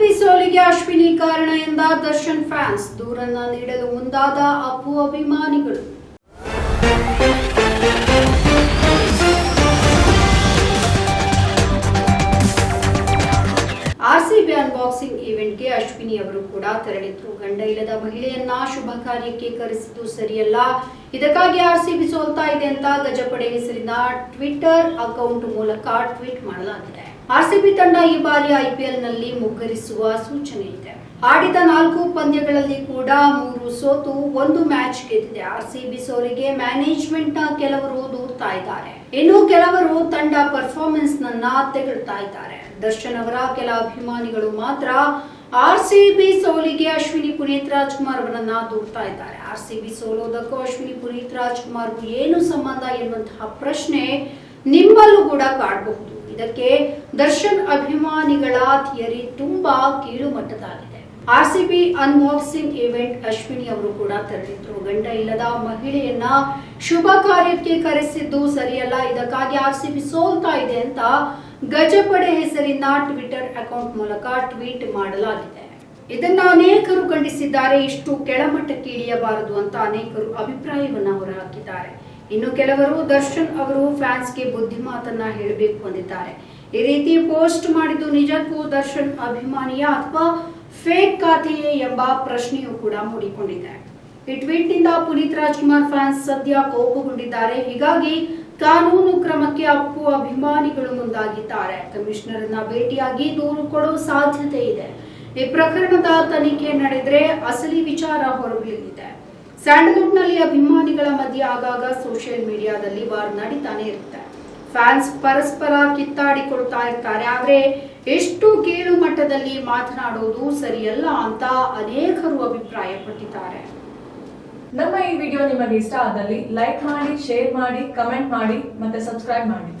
RCB ಸೋಲಿಗೆ ಅಶ್ವಿನಿ ಕಾರಣ ಎಂದ ದರ್ಶನ್ ಫ್ಯಾನ್ಸ್, ದೂರನ್ನ ನೀಡಲು ಮುಂದಾದ ಅಪ್ಪು ಅಭಿಮಾನಿಗಳು. ಆರ್ಸಿಬಿ ಅನ್ಬಾಕ್ಸಿಂಗ್ ಈವೆಂಟ್ಗೆ ಅಶ್ವಿನಿ ಅವರು ಕೂಡ ತೆರಳಿದ್ರು. ಗಂಡ ಇಲ್ಲದ ಮಹಿಳೆಯನ್ನ ಶುಭ ಕಾರ್ಯಕ್ಕೆ ಕರೆಸಿದ್ದು ಸರಿಯಲ್ಲ. ಇದಕ್ಕಾಗಿ ಆರ್ಸಿಬಿ ಸೋಲ್ತಾ ಇದೆ ಅಂತ ಗಜಪಡೆ ಹೆಸರಿನ ಟ್ವಿಟರ್ ಅಕೌಂಟ್ ಮೂಲಕ ಟ್ವೀಟ್ ಮಾಡಲಾಗಿದೆ. ಆರ್ಸಿಬಿ ತಂಡ ಈ ಬಾರಿ ಐಪಿಎಲ್ನಲ್ಲಿ ಮುಗ್ಗರಿಸುವ ಸೂಚನೆ ಇದೆ. ಆಡಿದ ನಾಲ್ಕು ಪಂದ್ಯಗಳಲ್ಲಿ ಕೂಡ ಮೂರು ಸೋತು, ಒಂದು ಮ್ಯಾಚ್ ಗೆದ್ದಿದೆ. ಆರ್ಸಿಬಿ ಸೋಲಿಗೆ ಮ್ಯಾನೇಜ್ಮೆಂಟ್ನ ಕೆಲವರು ದೂರ್ತಾ ಇದ್ದಾರೆ. ಇನ್ನು ಕೆಲವರು ತಂಡ ಪರ್ಫಾರ್ಮೆನ್ಸ್ ನನ್ನ ತೆಗಳ್ತಾ ಇದ್ದಾರೆ. ದರ್ಶನ್ ಅವರ ಕೆಲ ಅಭಿಮಾನಿಗಳು ಮಾತ್ರ ಆರ್ಸಿಬಿ ಸೋಲಿಗೆ ಅಶ್ವಿನಿ ಪುನೀತ್ ರಾಜ್ಕುಮಾರ್ ಅವರನ್ನ ದೂರ್ತಾ ಇದ್ದಾರೆ. ಆರ್ಸಿಬಿ ಸೋಲೋದಕ್ಕೂ ಅಶ್ವಿನಿ ಪುನೀತ್ ರಾಜ್ಕುಮಾರ್ ಏನು ಸಂಬಂಧ ಎನ್ನುವಂತಹ ಪ್ರಶ್ನೆ ನಿಮ್ಮಲ್ಲೂ ಕೂಡ ಕಾಡಬಹುದು. ಇದಕ್ಕೆ ದರ್ಶನ್ ಅಭಿಮಾನಿಗಳ ಥಿಯರಿ ತುಂಬಾ ಕೀಳು ಮಟ್ಟದಾಗಿದೆ ಆರ್ಸಿಬಿ ಅನ್ಬಾಕ್ಸಿಂಗ್ ಇವೆಂಟ್ ಅಶ್ವಿನಿ ಅವರು ಕೂಡ ತೆರಳಿದ್ರು ಗಂಡ ಇಲ್ಲದ ಮಹಿಳೆಯನ್ನ ಶುಭ ಕಾರ್ಯಕ್ಕೆ ಕರೆಸಿದ್ದು ಸರಿಯಲ್ಲ. ಇದಕ್ಕಾಗಿ ಆರ್ಸಿಬಿ ಸೋಲ್ತಾ ಇದೆ ಅಂತ ಗಜಪಡೆ ಹೆಸರಿನ ಟ್ವಿಟರ್ ಅಕೌಂಟ್ ಮೂಲಕ ಟ್ವೀಟ್ ಮಾಡಲಾಗಿದೆ. ಇದನ್ನ ಅನೇಕರು ಖಂಡಿಸಿದ್ದಾರೆ. ಇಷ್ಟು ಕೆಳಮಟ್ಟಕ್ಕೆ ಇಳಿಯಬಾರದು ಅಂತ ಅನೇಕರು ಅಭಿಪ್ರಾಯವನ್ನ ಹೊರಹಾಕಿದ್ದಾರೆ. ಇನ್ನು ಕೆಲವರು ದರ್ಶನ್ ಅವರು ಫ್ಯಾನ್ಸ್ಗೆ ಬುದ್ಧಿಮಾತನ್ನ ಹೇಳಬೇಕು ಅಂದಿದ್ದಾರೆ. ಈ ರೀತಿ ಪೋಸ್ಟ್ ಮಾಡಿದ್ದು ನಿಜಕ್ಕೂ ದರ್ಶನ್ ಅಭಿಮಾನಿಯ ಅಥವಾ ಫೇಕ್ ಖಾತೆಯೇ ಎಂಬ ಪ್ರಶ್ನೆಯೂ ಕೂಡ ಮೂಡಿಕೊಂಡಿದೆ. ಈ ಟ್ವೀಟ್ನಿಂದ ಪುನೀತ್ ರಾಜ್ಕುಮಾರ್ ಫ್ಯಾನ್ಸ್ ಸದ್ಯ ಕೋಪಗೊಂಡಿದ್ದಾರೆ. ಹೀಗಾಗಿ ಕಾನೂನು ಕ್ರಮಕ್ಕೆ ಅಪ್ಪು ಅಭಿಮಾನಿಗಳು ಮುಂದಾಗಿದ್ದಾರೆ. ಕಮಿಷನರ್ ಅನ್ನ ಭೇಟಿಯಾಗಿ ದೂರು ಕೊಡುವ ಸಾಧ್ಯತೆ ಇದೆ. ಈ ಪ್ರಕರಣದ ತನಿಖೆ ನಡೆದ್ರೆ ಅಸಲಿ ವಿಚಾರ ಹೊರಬೀಳಲಿದೆ. ಸ್ಯಾಂಡಲ್ವುಡ್ನಲ್ಲಿ ಅಭಿಮಾನಿಗಳ ಮಧ್ಯೆ ಆಗಾಗ ಸೋಷಿಯಲ್ ಮೀಡಿಯಾದಲ್ಲಿ ವಾರ್ ನಡೀತಾನೆ ಇರುತ್ತೆ. ಫ್ಯಾನ್ಸ್ ಪರಸ್ಪರ ಕಿತ್ತಾಡಿಕೊಳ್ತಾ ಇರ್ತಾರೆ. ಆದ್ರೆ ಎಷ್ಟು ಕೇಳು ಮಟ್ಟದಲ್ಲಿ ಮಾತನಾಡೋದು ಸರಿಯಲ್ಲ ಅಂತ ಅನೇಕರು ಅಭಿಪ್ರಾಯ ಪಟ್ಟಿದ್ದಾರೆ ನಮ್ಮ ಈ ವಿಡಿಯೋ ನಿಮಗೆ ಇಷ್ಟ ಆದಲ್ಲಿ ಲೈಕ್ ಮಾಡಿ, ಶೇರ್ ಮಾಡಿ, ಕಮೆಂಟ್ ಮಾಡಿ ಮತ್ತೆ ಸಬ್ಸ್ಕ್ರೈಬ್ ಮಾಡಿ.